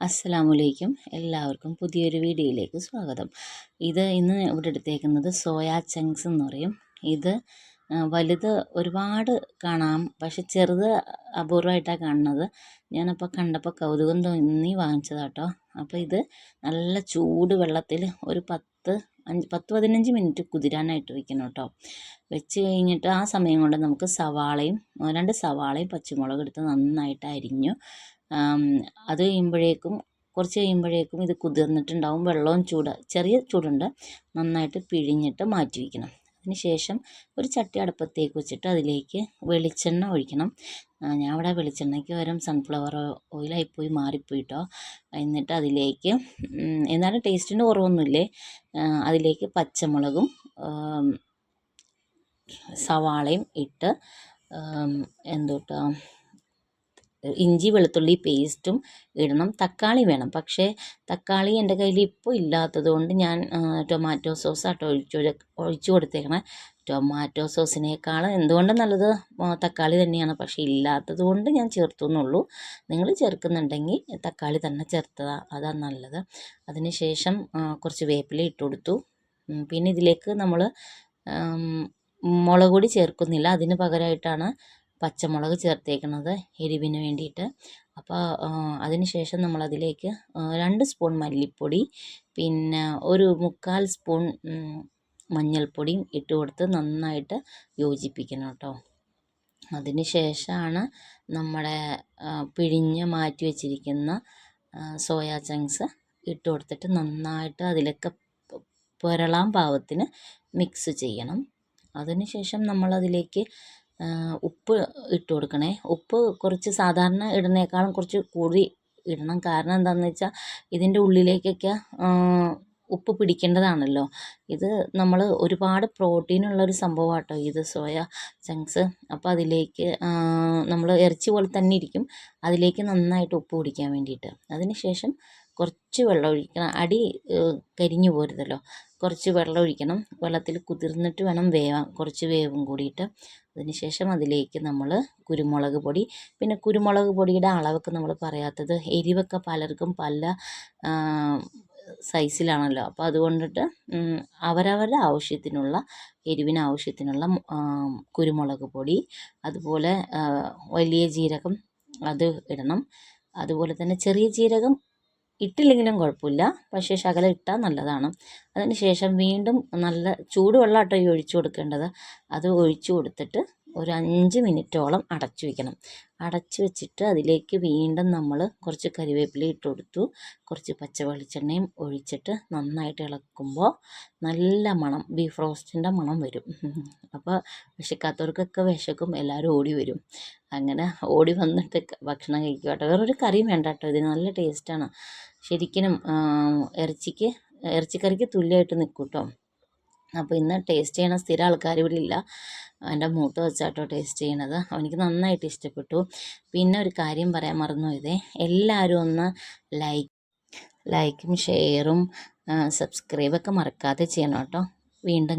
അസ്സലാമലൈക്കും എല്ലാവർക്കും പുതിയൊരു വീഡിയോയിലേക്ക് സ്വാഗതം. ഇത് ഇന്ന് ഇവിടെ എടുത്തേക്കുന്നത് സോയാ ചങ്ക്സ് എന്ന് പറയും. ഇത് വലുത് ഒരുപാട് കാണാം. പക്ഷെ ചെറുത് അപൂർവമായിട്ടാണ് കാണുന്നത്. ഞാനപ്പോൾ കണ്ടപ്പോൾ കൗതുകം തോന്നി വാങ്ങിച്ചതാട്ടോ അപ്പോൾ ഇത് നല്ല ചൂട് വെള്ളത്തിൽ ഒരു പത്ത് അഞ്ച് പത്ത് പതിനഞ്ച് മിനിറ്റ് കുതിരാനായിട്ട് വെക്കണം കേട്ടോ വെച്ച് കഴിഞ്ഞിട്ട് ആ സമയം കൊണ്ട് നമുക്ക് സവാളയും രണ്ട് സവാളയും പച്ചമുളകും എടുത്ത് നന്നായിട്ട് അരിഞ്ഞു. അത് കഴിയുമ്പോഴേക്കും കുറച്ച് കഴിയുമ്പോഴേക്കും ഇത് കുതിർന്നിട്ടുണ്ടാവും. വെള്ളവും ചൂട് ചെറിയ ചൂടുണ്ട്. നന്നായിട്ട് പിഴിഞ്ഞിട്ട് മാറ്റി വയ്ക്കണം. അതിന് ശേഷം ഒരു ചട്ടി അടുപ്പത്തേക്ക് വെച്ചിട്ട് അതിലേക്ക് വെളിച്ചെണ്ണ ഒഴിക്കണം. ഞാൻ ഇവിടെ വെളിച്ചെണ്ണയ്ക്ക് പകരം സൺഫ്ലവർ ഓയിലായിപ്പോയി മാറിപ്പോയി കേട്ടോ എന്നിട്ട് അതിലേക്ക് എന്നാലും ടേസ്റ്റിന്റെ കുറവൊന്നുമില്ലേ? അതിലേക്ക് പച്ചമുളകും സവാളയും ഇട്ട് എന്തൂട്ടാ? ഇഞ്ചി വെളുത്തുള്ളി പേസ്റ്റും ഇടണം. തക്കാളി വേണം. പക്ഷേ തക്കാളി എന്റെ കയ്യിൽ ഇപ്പോൾ ഇല്ലാത്തത് കൊണ്ട് ഞാൻ ടൊമാറ്റോ സോസ് ആട്ടോ ഒഴിച്ചു ഒഴിച്ചു കൊടുത്തേക്കണേ. ടൊമാറ്റോ സോസിനേക്കാൾ എന്തുകൊണ്ടും നല്ലത് തക്കാളി തന്നെയാണ്. പക്ഷേ ഇല്ലാത്തത് കൊണ്ട് ഞാൻ ചേർത്തു എന്നുള്ളൂ. നിങ്ങൾ ചേർക്കുന്നുണ്ടെങ്കിൽ തക്കാളി തന്നെ ചേർത്തതാണ് അതാണ് നല്ലത്. അതിന് ശേഷം കുറച്ച് വേപ്പില ഇട്ട് കൊടുത്തു. പിന്നെ ഇതിലേക്ക് നമ്മൾ മുളക് പൊടി ചേർക്കുന്നില്ല. അതിന് പകരമായിട്ടാണ് പച്ചമുളക് ചേർത്തേക്കുന്നത് എരിവിന് വേണ്ടിയിട്ട്. അപ്പോൾ അതിന് ശേഷം നമ്മളതിലേക്ക് രണ്ട് സ്പൂൺ മല്ലിപ്പൊടി പിന്നെ ഒരു മുക്കാൽ സ്പൂൺ മഞ്ഞൾപ്പൊടിയും ഇട്ട് കൊടുത്ത് നന്നായിട്ട് യോജിപ്പിക്കണം കേട്ടോ. അതിന് ശേഷമാണ് നമ്മുടെ പിഴിഞ്ഞ് മാറ്റി വച്ചിരിക്കുന്ന സോയാ ചങ്ക്സ് ഇട്ട് കൊടുത്തിട്ട് നന്നായിട്ട് അതിലൊക്കെ പൊരളാം പാകത്തിന് മിക്സ് ചെയ്യണം. അതിന് ശേഷം നമ്മളതിലേക്ക് ഉപ്പ് ഇട്ട് കൊടുക്കണേ. ഉപ്പ് കുറച്ച് സാധാരണ ഇടുന്നതിനേക്കാളും കുറച്ച് കൂടി ഇടണം. കാരണം എന്താണെന്ന് വെച്ചാൽ ഇതിന്റെ ഉള്ളിലേക്കൊക്കെ ഉപ്പ് പിടിക്കേണ്ടതാണല്ലോ. ഇത് നമ്മൾ ഒരുപാട് പ്രോട്ടീനുള്ളൊരു സംഭവമാണ് കേട്ടോ ഇത് സോയ ചങ്ക്സ്. അപ്പോൾ അതിലേക്ക് നമ്മൾ ഇറച്ചി പോലെ തന്നെ ഇരിക്കും. അതിലേക്ക് നന്നായിട്ട് ഉപ്പ് പിടിക്കാൻ വേണ്ടിയിട്ട്. അതിന് ശേഷം കുറച്ച് വെള്ളം ഒഴിക്കണം. അടി കരിഞ്ഞു പോരുതല്ലോ. കുറച്ച് വെള്ളം ഒഴിക്കണം. വെള്ളത്തിൽ കുതിർന്നിട്ട് വേണം വേവാൻ. കുറച്ച് വേവും കൂടിയിട്ട്. അതിന് ശേഷം അതിലേക്ക് നമ്മൾ കുരുമുളക് പൊടി. പിന്നെ കുരുമുളക് പൊടിയുടെ അളവൊക്കെ നമ്മൾ പറയാത്തത് എരിവൊക്കെ പലർക്കും പല സൈസിലാണല്ലോ. അപ്പോൾ അതുകൊണ്ടിട്ട് അവരവരുടെ ആവശ്യത്തിനുള്ള എരിവിന് ആവശ്യത്തിനുള്ള കുരുമുളക് പൊടി. അതുപോലെ വലിയ ജീരകം അത് ഇടണം. അതുപോലെ തന്നെ ചെറിയ ജീരകം ഇട്ടില്ലെങ്കിലും കുഴപ്പമില്ല. പക്ഷേ ശകലം ഇട്ടാൽ നല്ലതാണ്. അതിന് ശേഷം വീണ്ടും നല്ല ചൂടുവെള്ളം കേട്ടോ ഈ ഒഴിച്ചു കൊടുക്കേണ്ടത്. അത് ഒഴിച്ചു കൊടുത്തിട്ട് ഒരു അഞ്ച് മിനിറ്റോളം അടച്ചു വയ്ക്കണം അടച്ചു വെച്ചിട്ട് അതിലേക്ക് വീണ്ടും നമ്മൾ കുറച്ച് കരിവേപ്പില ഇട്ട് കൊടുത്തു. കുറച്ച് പച്ച വെളിച്ചെണ്ണയും ഒഴിച്ചിട്ട് നന്നായിട്ട് ഇളക്കുമ്പോൾ നല്ല മണം ബീഫ് റോസ്റ്റിന്റെ മണം വരും. അപ്പോൾ വിശക്കാത്തവർക്കൊക്കെ വിശക്കും എല്ലാവരും ഓടി വരും. അങ്ങനെ ഓടി വന്നിട്ട് ഭക്ഷണം കഴിക്കുക വേറൊരു കറിയും വേണ്ട കേട്ടോ ഇതിന് നല്ല ടേസ്റ്റാണ്. ശരിക്കും ഇറച്ചിക്ക് ഇറച്ചിക്കറിക്ക് തുല്യമായിട്ട് നിൽക്കും കേട്ടോ അപ്പോൾ ഇന്ന് ടേസ്റ്റ് ചെയ്യണ സ്ഥിരം ആൾക്കാർ ഇവിടെ ഇല്ല. എന്റെ മൂത്ത വെച്ചാട്ടോ ടേസ്റ്റ് ചെയ്യണത്. അവനിക്ക് നന്നായിട്ട് ഇഷ്ടപ്പെട്ടു. പിന്നെ ഒരു കാര്യം പറയാൻ മറന്നു ഇതേ എല്ലാവരും ഒന്ന് ലൈക്ക് ലൈക്കും ഷെയറും സബ്സ്ക്രൈബൊക്കെ മറക്കാതെ ചെയ്യണം കേട്ടോ. വീണ്ടും